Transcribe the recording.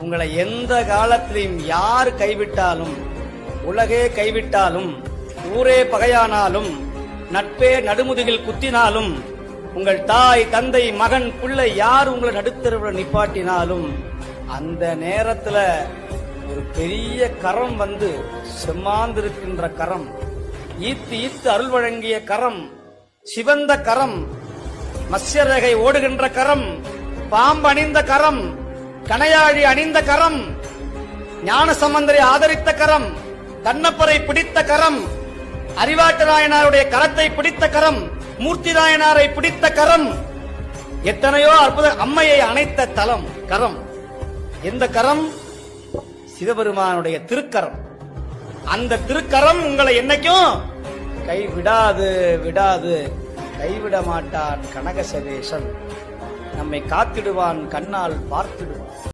உங்களை எந்த காலத்திலையும் யார் கைவிட்டாலும் உலகே கைவிட்டாலும் ஊரே பகையானாலும் நட்பே நடுமுதுகில் குத்தினாலும் உங்கள் தாய் தந்தை மகன் பிள்ளை யார் உங்களை நடுத்தருவில் நிப்பாட்டினாலும் அந்த நேரத்துல ஒரு பெரிய கரம் வந்து செம்மாந்திருக்கின்ற கரம் ஈத்து ஈத்து அருள் வழங்கிய கரம் சிவந்த கரம் மத்ஸ்யரேகை ஓடுகின்ற கரம் பாம்பு அணிந்த கரம் கணையாழி அணிந்த கரம் ஞான சம்பந்தரை ஆதரித்த கரம் தன்னப்பரை பிடித்த கரம் அறிவாட்டு நாயனாருடைய கரத்தை பிடித்த கரம் மூர்த்தி நாயனாரை பிடித்த கரம் எத்தனையோ அற்புத அம்மையை அணைத்த தலம் கரம். எந்த கரம்? சிவபெருமானுடைய திருக்கரம். அந்த திருக்கரம் உங்களை என்னைக்கும்? கைவிடாது விடாது. விடாது கைவிட மாட்டான் கனகசவேசன் நம்மை காத்திடுவான் கண்ணால் பார்த்திடுவான்.